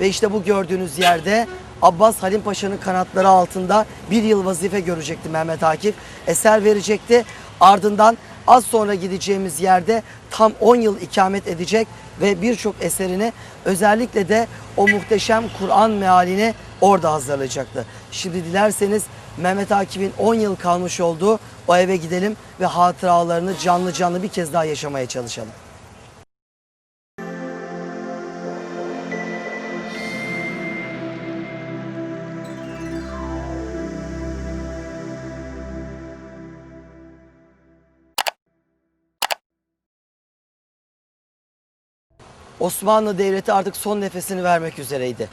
Ve işte bu gördüğünüz yerde Abbas Halim Paşa'nın kanatları altında bir yıl vazife görecekti Mehmet Akif. Eser verecekti. Ardından az sonra gideceğimiz yerde tam 10 yıl ikamet edecek ve birçok eserini özellikle de o muhteşem Kur'an mealini orada hazırlayacaktı. Şimdi dilerseniz Mehmet Akif'in 10 yıl kalmış olduğu o eve gidelim ve hatıralarını canlı canlı bir kez daha yaşamaya çalışalım. Osmanlı Devleti artık son nefesini vermek üzereydi.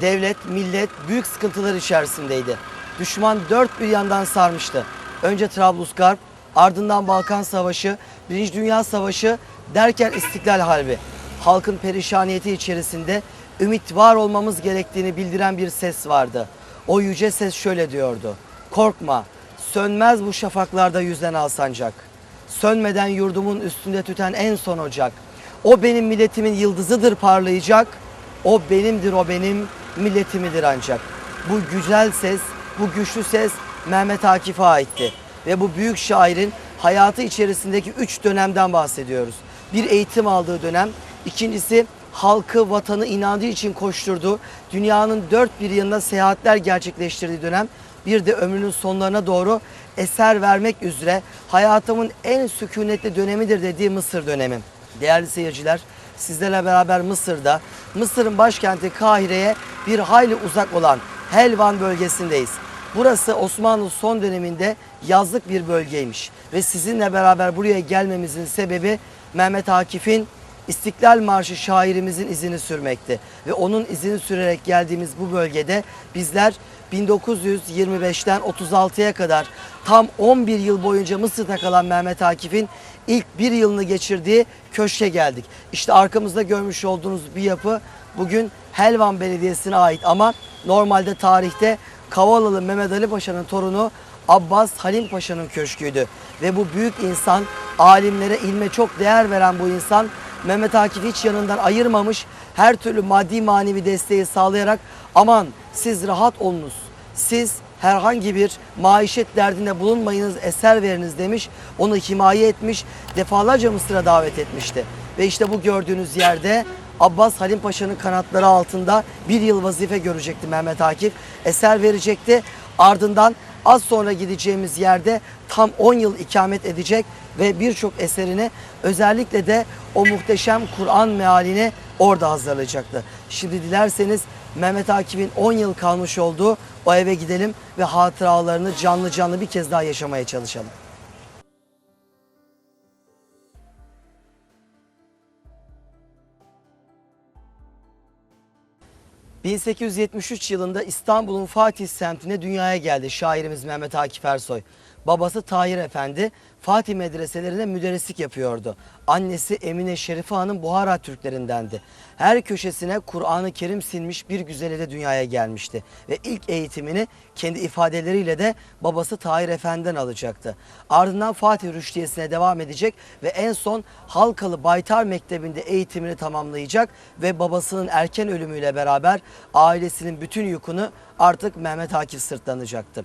Devlet, millet büyük sıkıntılar içerisindeydi. Düşman dört bir yandan sarmıştı. Önce Trablusgarp, ardından Balkan Savaşı, Birinci Dünya Savaşı derken İstiklal Harbi. Halkın perişaniyeti içerisinde ümit var olmamız gerektiğini bildiren bir ses vardı. O yüce ses şöyle diyordu. Korkma, sönmez bu şafaklarda yüzden alsancak. Sönmeden yurdumun üstünde tüten en son ocak. O benim milletimin yıldızıdır parlayacak. O benimdir o benim milletimidir ancak. Bu güzel ses, bu güçlü ses Mehmet Akif'e aitti. Ve bu büyük şairin hayatı içerisindeki üç dönemden bahsediyoruz. Bir eğitim aldığı dönem, ikincisi halkı, vatanı inancı için koşturduğu, dünyanın dört bir yanına seyahatler gerçekleştirdiği dönem, bir de ömrünün sonlarına doğru eser vermek üzere hayatımın en sükunetli dönemidir dediği Mısır dönemi. Değerli seyirciler, sizlerle beraber Mısır'da, Mısır'ın başkenti Kahire'ye bir hayli uzak olan Helvan bölgesindeyiz. Burası Osmanlı son döneminde yazlık bir bölgeymiş ve sizinle beraber buraya gelmemizin sebebi Mehmet Akif'in İstiklal Marşı şairimizin izini sürmekti. Ve onun izini sürerek geldiğimiz bu bölgede bizler 1925'ten 36'ya kadar tam 11 yıl boyunca Mısır'da kalan Mehmet Akif'in ilk bir yılını geçirdiği köşke geldik. İşte arkamızda görmüş olduğunuz bir yapı bugün Helvan Belediyesi'ne ait ama normalde tarihte Kavalalı Mehmet Ali Paşa'nın torunu Abbas Halim Paşa'nın köşküydü. Ve bu büyük insan, alimlere, ilme çok değer veren bu insan Mehmet Akif hiç yanından ayırmamış, her türlü maddi manevi desteği sağlayarak aman siz rahat olunuz, siz herhangi bir maişet derdinde bulunmayınız, eser veriniz demiş, onu himaye etmiş, defalarca Mısır'a davet etmişti. Ve işte bu gördüğünüz yerde Abbas Halim Paşa'nın kanatları altında bir yıl vazife görecekti Mehmet Akif. Eser verecekti. Ardından az sonra gideceğimiz yerde tam 10 yıl ikamet edecek ve birçok eserini özellikle de o muhteşem Kur'an mealini orada hazırlayacaktı. Şimdi dilerseniz Mehmet Akif'in 10 yıl kalmış olduğu o eve gidelim ve hatıralarını canlı canlı bir kez daha yaşamaya çalışalım. ...1873 yılında İstanbul'un Fatih semtine dünyaya geldi şairimiz Mehmet Akif Ersoy. Babası Tahir Efendi Fatih medreselerinde müderrislik yapıyordu. Annesi Emine Şerife Hanım Buhara Türklerindendi. Her köşesine Kur'an-ı Kerim silmiş bir güzele de dünyaya gelmişti. Ve ilk eğitimini kendi ifadeleriyle de babası Tahir Efendi'den alacaktı. Ardından Fatih Rüştiyesi'ne devam edecek ve en son Halkalı Baytar Mektebi'nde eğitimini tamamlayacak ve babasının erken ölümüyle beraber ailesinin bütün yükünü artık Mehmet Akif sırtlanacaktı.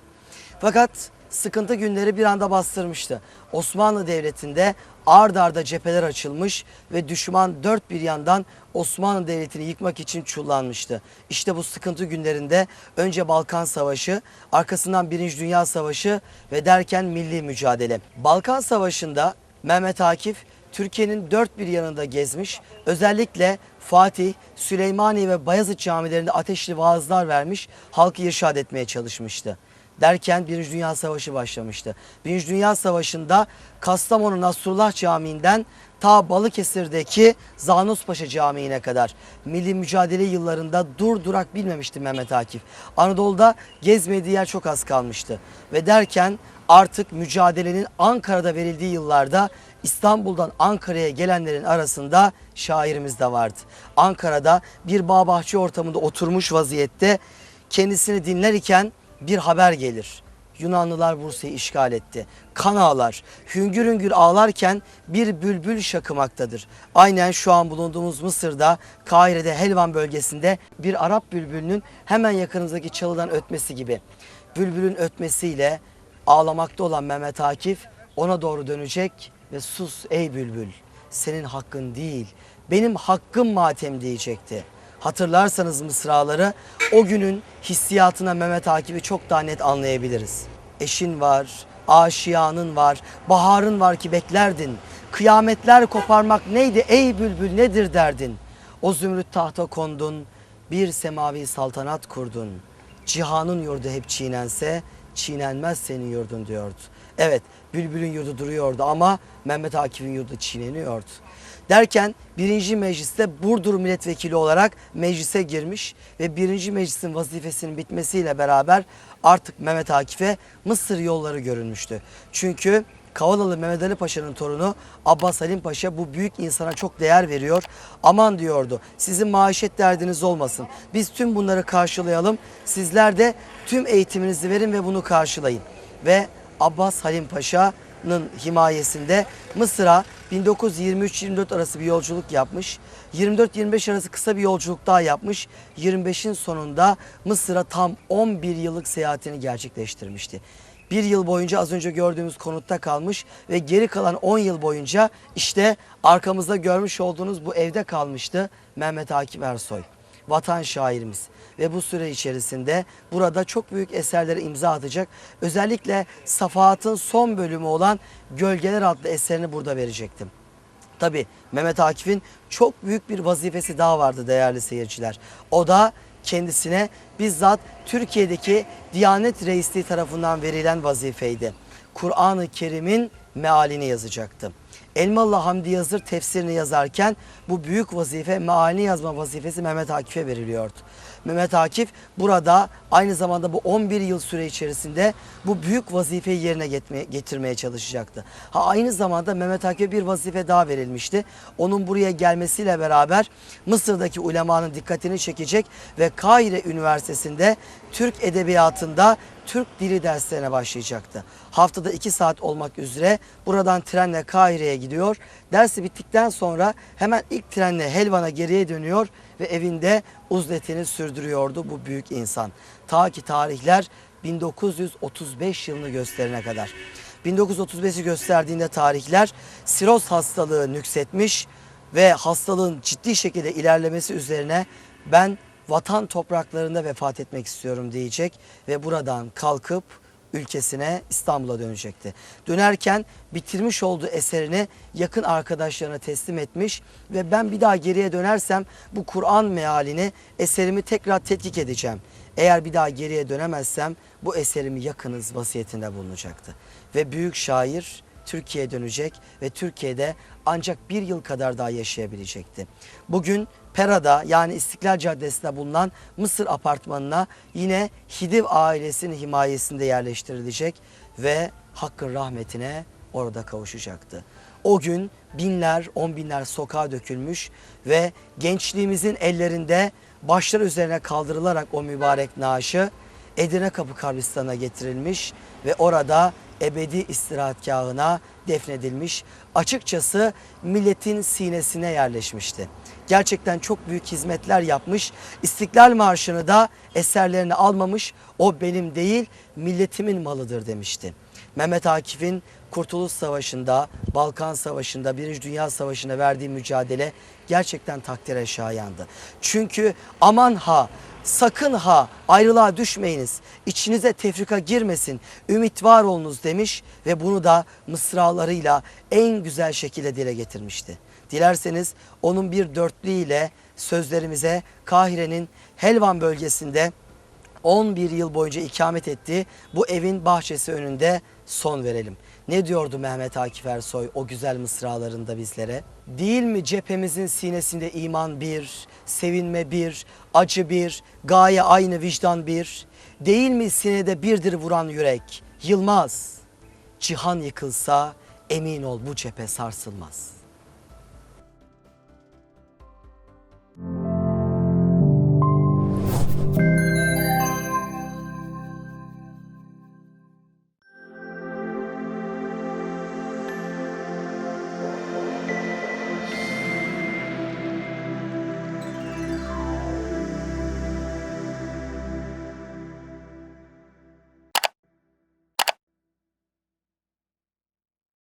Fakat sıkıntı günleri bir anda bastırmıştı. Osmanlı Devleti'nde ard arda cepheler açılmış ve düşman dört bir yandan Osmanlı Devleti'ni yıkmak için çullanmıştı. İşte bu sıkıntı günlerinde önce Balkan Savaşı, arkasından Birinci Dünya Savaşı ve derken milli mücadele. Balkan Savaşı'nda Mehmet Akif Türkiye'nin dört bir yanında gezmiş. Özellikle Fatih, Süleymaniye ve Bayezid camilerinde ateşli vaazlar vermiş, halkı irşad etmeye çalışmıştı derken Birinci Dünya Savaşı başlamıştı. Birinci Dünya Savaşı'nda Kastamonu Nasrullah Camii'nden ta Balıkesir'deki Zanuspaşa Camii'ne kadar milli mücadele yıllarında dur durak bilmemişti Mehmet Akif. Anadolu'da gezmediği yer çok az kalmıştı. Ve derken artık mücadelenin Ankara'da verildiği yıllarda İstanbul'dan Ankara'ya gelenlerin arasında şairimiz de vardı. Ankara'da bir bağ bahçe ortamında oturmuş vaziyette kendisini dinler iken bir haber gelir. Yunanlılar Bursa'yı işgal etti. Kan ağlar, hüngür hüngür ağlarken bir bülbül şakımaktadır. Aynen şu an bulunduğumuz Mısır'da, Kahire'de, Helvan bölgesinde bir Arap bülbülünün hemen yakınımızdaki çalıdan ötmesi gibi. Bülbülün ötmesiyle ağlamakta olan Mehmet Akif ona doğru dönecek ve sus ey bülbül senin hakkın değil benim hakkım matem diyecekti. Hatırlarsanız mısraları o günün hissiyatına Mehmet Akif'i çok daha net anlayabiliriz. Eşin var, aşiyanın var, baharın var ki beklerdin. Kıyametler koparmak neydi ey bülbül nedir derdin. O zümrüt tahta kondun, bir semavi saltanat kurdun. Cihanın yurdu hep çiğnense, çiğnenmez senin yurdun diyordu. Evet, Bülbül'ün yurdu duruyordu ama Mehmet Akif'in yurdu çiğneniyordu. Derken birinci mecliste Burdur milletvekili olarak meclise girmiş ve birinci meclisin vazifesinin bitmesiyle beraber artık Mehmet Akif'e Mısır yolları görünmüştü. Çünkü Kavalalı Mehmet Ali Paşa'nın torunu Abbas Halim Paşa bu büyük insana çok değer veriyor. Aman diyordu sizin maişet derdiniz olmasın. Biz tüm bunları karşılayalım. Sizler de tüm eğitiminizi verin ve bunu karşılayın. Ve Abbas Halim Paşa'nın himayesinde Mısır'a 1923-24 arası bir yolculuk yapmış. 24-25 arası kısa bir yolculuk daha yapmış. 25'in sonunda Mısır'a tam 11 yıllık seyahatini gerçekleştirmişti. Bir yıl boyunca az önce gördüğümüz konutta kalmış ve geri kalan 10 yıl boyunca işte arkamızda görmüş olduğunuz bu evde kalmıştı Mehmet Akif Ersoy vatan şairimiz ve bu süre içerisinde burada çok büyük eserlere imza atacak. Özellikle Safahat'ın son bölümü olan Gölgeler adlı eserini burada verecektim. Tabi Mehmet Akif'in çok büyük bir vazifesi daha vardı değerli seyirciler. O da kendisine bizzat Türkiye'deki Diyanet Reisliği tarafından verilen vazifeydi. Kur'an-ı Kerim'in mealini yazacaktı. Elmalı Hamdi Yazır tefsirini yazarken bu büyük vazife mealini yazma vazifesi Mehmet Akif'e veriliyordu. Mehmet Akif burada aynı zamanda bu 11 yıl süre içerisinde bu büyük vazifeyi yerine getirmeye çalışacaktı. Ha aynı zamanda Mehmet Akif'e bir vazife daha verilmişti. Onun buraya gelmesiyle beraber Mısır'daki ulemanın dikkatini çekecek ve Kahire Üniversitesi'nde Türk Edebiyatı'nda Türk dili derslerine başlayacaktı. Haftada 2 saat olmak üzere buradan trenle Kahire'ye gidiyor. Dersi bittikten sonra hemen ilk trenle Helvan'a geriye dönüyor ve evinde uzletini sürdürüyordu bu büyük insan. Ta ki tarihler 1935 yılını gösterene kadar. 1935'i gösterdiğinde tarihler siroz hastalığı nüksetmiş ve hastalığın ciddi şekilde ilerlemesi üzerine ben vatan topraklarında vefat etmek istiyorum diyecek ve buradan kalkıp ülkesine İstanbul'a dönecekti. Dönerken bitirmiş olduğu eserini yakın arkadaşlarına teslim etmiş ve ben bir daha geriye dönersem bu Kur'an mealini eserimi tekrar tetkik edeceğim. Eğer bir daha geriye dönemezsem bu eserimi yakınız vasiyetinde bulunacaktı. Ve büyük şair Türkiye'ye dönecek ve Türkiye'de ancak bir yıl kadar daha yaşayabilecekti. Bugün Pera'da yani İstiklal Caddesi'nde bulunan Mısır apartmanına yine Hidiv ailesinin himayesinde yerleştirilecek ve Hakk'ın rahmetine orada kavuşacaktı. O gün binler, on binler sokağa dökülmüş ve gençliğimizin ellerinde başlar üzerine kaldırılarak o mübarek naaşı Edirne Kapı Kabristan'a getirilmiş ve orada ebedi istirahatgahına defnedilmiş. Açıkçası milletin sinesine yerleşmişti. Gerçekten çok büyük hizmetler yapmış. İstiklal Marşı'nı da eserlerini almamış. O benim değil milletimin malıdır demişti. Mehmet Akif'in Kurtuluş Savaşı'nda, Balkan Savaşı'nda, Birinci Dünya Savaşı'nda verdiği mücadele gerçekten takdire şayandı. Çünkü aman ha sakın ha ayrılığa düşmeyiniz, içinize tefrika girmesin, ümit var olunuz demiş ve bunu da mısralarıyla en güzel şekilde dile getirmişti. Dilerseniz onun bir dörtlüğüyle sözlerimize Kahire'nin Helvan bölgesinde 11 yıl boyunca ikamet ettiği bu evin bahçesi önünde son verelim. Ne diyordu Mehmet Akif Ersoy o güzel mısralarında bizlere? Değil mi cephemizin sinesinde iman bir, sevinme bir, acı bir, gaye aynı vicdan bir? Değil mi sinede birdir vuran yürek? Yılmaz. Cihan yıkılsa emin ol bu cephe sarsılmaz.''